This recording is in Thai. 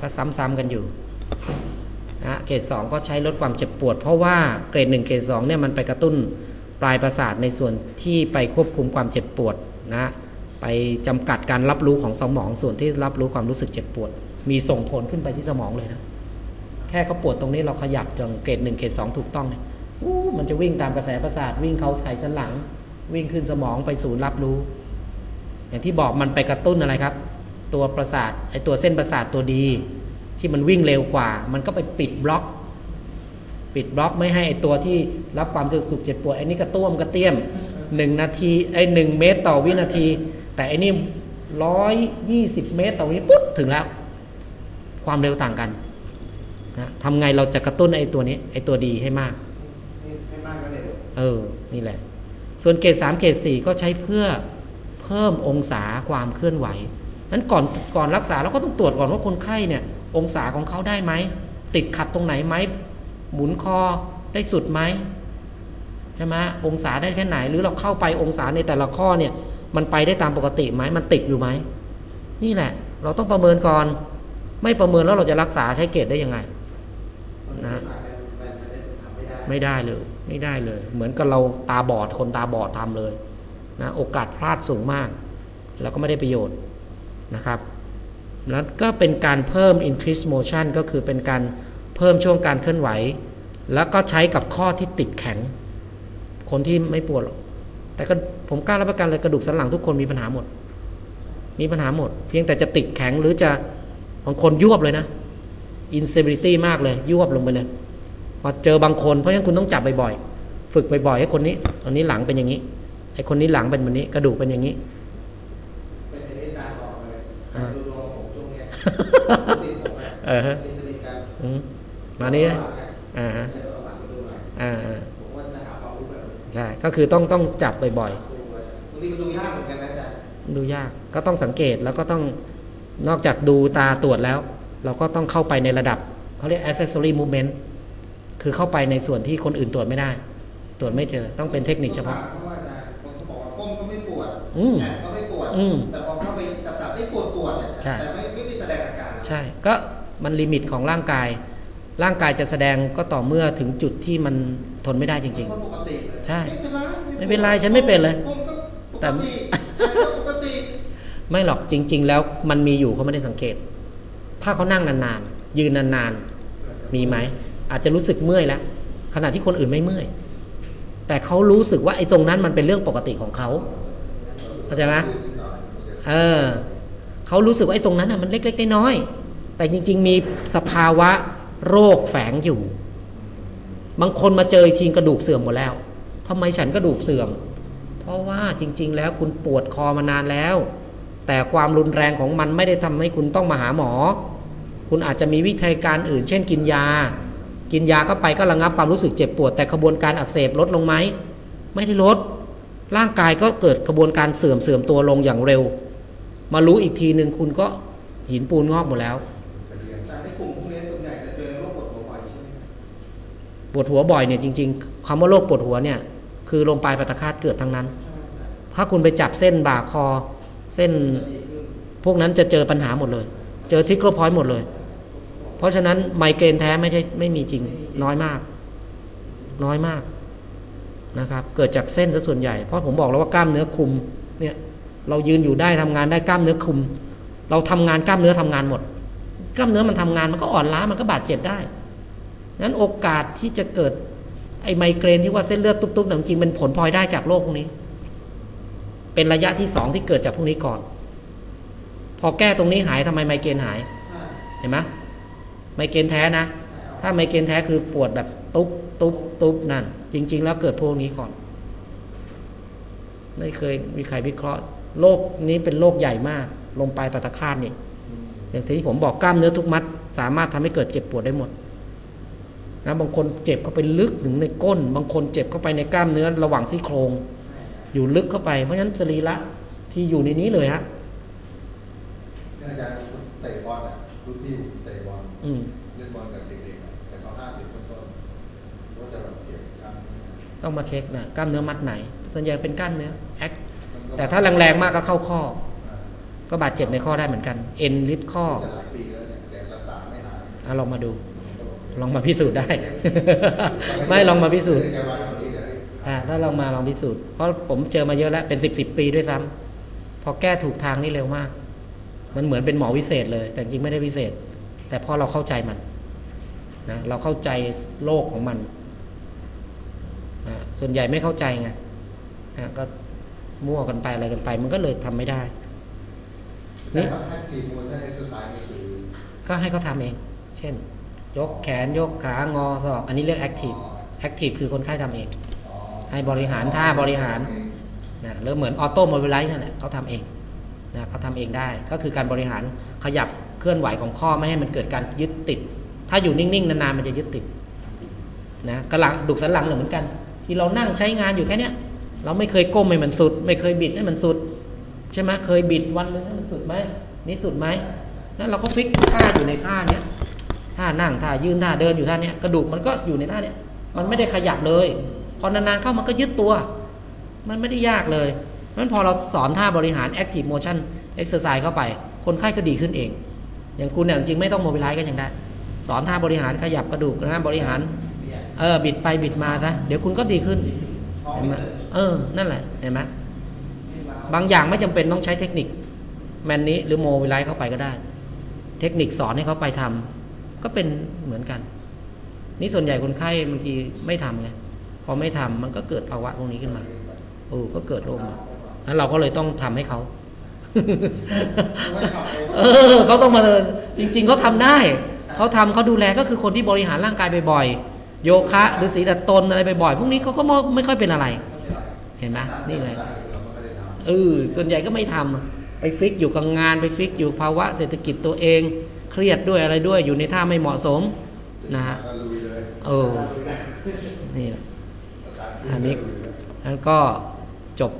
ก็ซ้ำๆกันอยู่นะเกรด2ก็ใช้ลดความเจ็บปวด เพราะว่าเกรด1เกรด2เนี่ยมันไปกระตุ้นปลายประสาทในส่วนที่ไปควบคุมความเจ็บปวดนะไปจำกัดการรับรู้ของสมองส่วนที่รับรู้ความรู้สึกเจ็บปวด มีส่งผลขึ้นไปที่สมองเลยนะแค่เขาปวดตรงนี้เราขยับจนเกรด1เกรด2ถูกต้องเนี่ยมันจะวิ่งตามกระแสประสาท วิ่งเขาไขสันหลัง วิ่งขึ้นสมองไปศูนย์รับรู้ อย่างที่บอกมันไปกระตุ้นอะไรครับ ตัวประสาทไอตัวเส้นประสาทตัวดี ที่มันวิ่งเร็วกว่า มันก็ไปปิดบล็อก ปิดบล็อกไม่ให้ไอตัวที่รับความรู้สึกเจ็บปวดไอ้นี่กระต้วมกระเตี้ยมหนึ่งนาทีไอหนึ่งเมตรต่อวินาที แต่ไอ้นี่ร้อยยี่สิบเมตรต่อวินาทีปุ๊บถึงแล้ว ความเร็วต่างกันนะทำไงเราจะกระตุ้นไอตัวนี้ไอตัวดีให้มากให้มากก็เร็วเออนี่แหละ ส่วนเกรดสามเกรดสี่ก็ใช้เพื่อเพิ่มองศาความเคลื่อนไหว นั้นก่อนก่อนรักษาเราก็ต้องตรวจก่อนว่าคนไข้เนี่ยองศาของเขาได้ไหม ติดขัดตรงไหนไหมหมุนคอได้สุดไหมใช่ไหมองศาได้แค่ไหน หรือเราเข้าไปองศาในแต่ละข้อเนี่ยมันไปได้ตามปกติไหมมันติดอยู่ไหมนี่แหละ เราต้องประเมินก่อน ไม่ประเมินแล้วเราจะรักษาใช้เกรดได้ยังไงนะไม่ได้ทำไม่ได้ไม่ได้เลยไม่ได้เลย เหมือนกับเราตาบอดคนตาบอดทำเลยนะโอกาสพลาดสูงมาก แล้วก็ไม่ได้ประโยชน์ นะครับแล้วก็เป็นการเพิ่ม increase motion ก็คือเป็นการเพิ่มช่วงการเคลื่อนไหว แล้วก็ใช้กับข้อที่ติดแข็ง คนที่ไม่ปวดหรอกแต่ก็ผมกล้ารับประกันเลยกระดูกสันหลังทุกคนมีปัญหาหมด มีปัญหาหมด เพียงแต่จะติดแข็งหรือจะบางคนยวบเลยนะ instability มากเลยยวบลงไปเลยพอเจอบางคนเพราะฉะนั้นคุณต้องจับบ่อยๆฝึกบ่อยๆให้คนนี้คนนี้หลังเป็นอย่างนี้ไอ้คนนี้หลังเป็นแบบนี้กระดูกเป็นอย่างนี้อันนี้ตาบอกเลย อ่า ดูดวงผมช่วง เนี้ยติดผมอะเออฮะติดสนิทกันอืมมานี้นะอ่าฮะเดี๋ยวเอาบัตรไปดูหน่อยอ่าอ่าผมว่าจะหาความรู้แบบนี้ใช่ก็คือต้องต้องจับบ่อยดูไว้บางทีมันดูยากเหมือนกันนะอาจารย์ๆดูยากก็ต้องสังเกตแล้วก็ต้องนอกจากดูตาตรวจแล้ว เราก็ต้องเข้าไปในระดับเขาเรียก accessory movement คือเข้าไปในส่วนที่คนอื่นตรวจไม่ได้ ตรวจไม่เจอต้องเป็นเทคนิคเฉพาะเพราะว่าอาจารย์บางคนบอกว่าก้มก็ไม่ปวดอืมแขนก็ไม่ปวดอืมแต่พอเข้าไปจับจับได้ปวดปวดเนี่ยใช่แต่ไม่ ใช่ ก็มันลิมิตของร่างกาย ร่างกายจะแสดงก็ต่อเมื่อถึงจุดที่มันทนไม่ได้จริงคนปกติเลยใช่ไม่เป็นไรไม่เป็นไรฉันไม่เป็นเลยก้มก็ปแต่กติแขนก็ปกติๆไม่หรอกจริง ๆ แล้วมันมีอยู่เขาไม่ได้สังเกต ถ้าเขานั่งนานๆ ยืนนานๆ มีไหม อาจจะรู้สึกเมื่อยแล้วขณะที่คนอื่นไม่เมื่อย แต่เขารู้สึกว่าไอ้ตรงนั้นมันเป็นเรื่องปกติของเขาเข้าใจไหมเออเขารู้สึกว่าไอ้ตรงนั้นน่ะมันเล็กๆน้อยๆ แต่จริง ๆ มีสภาวะโรคแฝงอยู่ บางคนมาเจออีกทีกระดูกเสื่อมหมดแล้วทำไมฉันกระดูกเสื่อม เพราะว่าจริง ๆ แล้วคุณปวดคอมานานแล้ว แต่ความรุนแรงของมันไม่ได้ทำให้คุณต้องมาหาหมอ คุณอาจจะมีวิธีการอื่น เช่น กินยา กินยาเข้าไปก็ระงับความรู้สึกเจ็บปวด แต่กระบวนการอักเสบลดลงไหมไม่ได้ลด ร่างกายก็เกิดกระบวนการเสื่อมเสื่อมตัวลงอย่างเร็ว มารู้อีกทีหนึ่งคุณก็หินปูนงอกหมดแล้ว ปวดหัวบ่อยเนี่ยจริง ๆคำว่าโรคปวดหัวเนี่ยคือลมปลายปัตตคาตเกิดทั้งนั้น ถ้าคุณไปจับเส้นบ่าคอ เส้นพวกนั้นจะเจอปัญหาหมดเลย เจอทิกเกรพอยต์หมดเลย เพราะฉะนั้นไมเกรนแท้ไม่ใช่ไม่มีจริงน้อยมาก น้อยมากนะครับ เกิดจากเส้นซะส่วนใหญ่ เพราะผมบอกแล้วว่ากล้ามเนื้อคุมเนี่ยเรายืนอยู่ได้ทำงานได้กล้ามเนื้อคุม เราทำงานกล้ามเนื้อทำงานหมด กล้ามเนื้อมันทำงานมันก็อ่อนล้ามันก็บาดเจ็บได้ นั้นโอกาสที่จะเกิดไอ้ไมเกรนที่ว่าเส้นเลือดตุ๊บๆเนี่ยจริงๆเป็นผลพลอยได้จากโรคพวกนี้ เป็นระยะที่สองที่เกิดจากพวกนี้ก่อน พอแก้ตรงนี้หายทำไมไมเกรนหาย เห็นไหมไมเกรนแท้นะ ถ้าไมเกรนแท้คือปวดแบบตุ๊บตุ๊บตุ๊บนั่น จริง ๆ แล้วเกิดพวกนี้ก่อน ไม่เคยมีใครวิเคราะห์โรคนี้เป็นโรคใหญ่มาก ลงไปปัตตคาตนี่อย่างที่ผมบอกกล้ามเนื้อทุกมัด สามารถทำให้เกิดเจ็บปวดได้หมด นะบางคนเจ็บเข้าไปลึกถึงในก้น บางคนเจ็บเข้าไปในกล้ามเนื้อระหว่างซี่โครง อยู่ลึกเข้าไปเพราะฉะนั้นสรีระที่อยู่ในนี้เลยฮะอาจารย์เตะบอลอะรุ่นพี่เตะบอลอืมเล่นบอลกับเด็กๆอะแต่เขาห้าสิบต้นๆก็จะแบบเก็บกล้ามเนื้อต้องมาเช็คนะกล้ามเนื้อมัดไหน ส่วนใหญ่เป็นกล้ามเนื้อแอคมันก็แต่ถ้าแรงๆมากก็เข้าข้ออ่าก็บาดเจ็บในข้อได้เหมือนกัน เอ็นริดข้อจะหลายปีแล้วเนี่ยแต่รักษาอะลองมาดู ลองมาพิสูจน์ได้ ไม่ลองมาพิสูจน์ไม่ได้จะวัดตรงนี้เดี๋ยวอ่าถ้าลองมาลองพิสูจน์เพราะผมเจอมาเยอะแล้วเป็นสิบสิบปีด้วยซ้ำพอแก้ถูกทางนี่เร็วมาก มันเหมือนเป็นหมอวิเศษเลย แต่จริงไม่ได้วิเศษ แต่พอเราเข้าใจมันนะเราเข้าใจโลกของมันอ่าส่วนใหญ่ไม่เข้าใจไงอ่าก็มั่วกันไปอะไรกันไป มันก็เลยทำไม่ได้แต่ว่าแอคทีฟโมชั่นเอ็กซ์ไซส์นี่คือก็ให้เขาทำเอง เช่น ยกแขนยกขางอศอกอันนี้เรียกแอคทีฟแอคทีฟคือคนไข้ทำเอง ให้บริหารท่าบริหารนะหรือเหมือนออโต้โมบิลไลซ์นั่นแหละเขาทำเองนะเขาทำเองได้ก็คือการบริหารขยับเคลื่อนไหวของข้อไม่ให้มันเกิดการยึดติด ถ้าอยู่นิ่งๆนานๆมันจะยึดติดนะกระหลังดุกสันหลังเหมือนกัน ที่เรานั่งใช้งานอยู่แค่เนี้ยเราไม่เคยก้มให้มันสุด ไม่เคยบิดให้มันสุด ใช่ไหมเคยบิดวันนึงให้มันสุดไหมนี่สุดไหมแล้วเราก็ฟิกท่าอยู่ในท่าเนี้ย ท่านั่งท่ายืนท่าเดินอยู่ท่าเนี้ยกระดูกมันก็อยู่ในท่าเนี้ยมันไม่ได้ขยับเลย พอนานๆเข้ามันก็ยึดตัว มันไม่ได้ยากเลยนั้นพอเราสอนท่าบริหาร active motion exercise เข้าไป คนไข้ก็ดีขึ้นเอง อย่างคุณเนี่ยจริงไม่ต้องโมบิลไลซ์ก็ยังได้ สอนท่าบริหารขยับกระดูกนะบริหารเออบิดไปบิดมาซะเดี๋ยวคุณก็ดีขึ้นเห็นไหมเออ นั่นแหละเห็นไหมบางอย่างไม่จำเป็นต้องใช้เทคนิค แมนนี้หรือโมบิลไลซ์เข้าไปก็ได้ เทคนิคสอนให้เขาไปทำ ก็เป็นเหมือนกัน นี่ส่วนใหญ่คนไข้บางทีไม่ทำไงพอไม่ทำมันก็เกิดภาวะพวกนี้ขึ้นมาโอ้ก็เกิดโรคมาแล้วเราก็เลยต้องทำให้เขาเออเขาต้องมาจริง ๆเขาทำได้เขาทำเขาดูแลก็คือคนที่บริหารร่างกายบ่อยๆโยคะ หรือสีดัดตนอะไรบ่อยๆพวกนี้เขาก็ไม่ค่อยเป็นอะไร เห็นไหมนี่เลยเราก็ได้ทำเออส่วนใหญ่ก็ไม่ทำไปฟิกอยู่กับงานไปฟิกอยู่ภาวะเศรษฐกิจตัวเอง เครียดด้วยอะไรด้วยอยู่ในท่าไม่เหมาะสมนะฮะเออนี่แหละสตาร์ทอันนี้นั้นก็จบ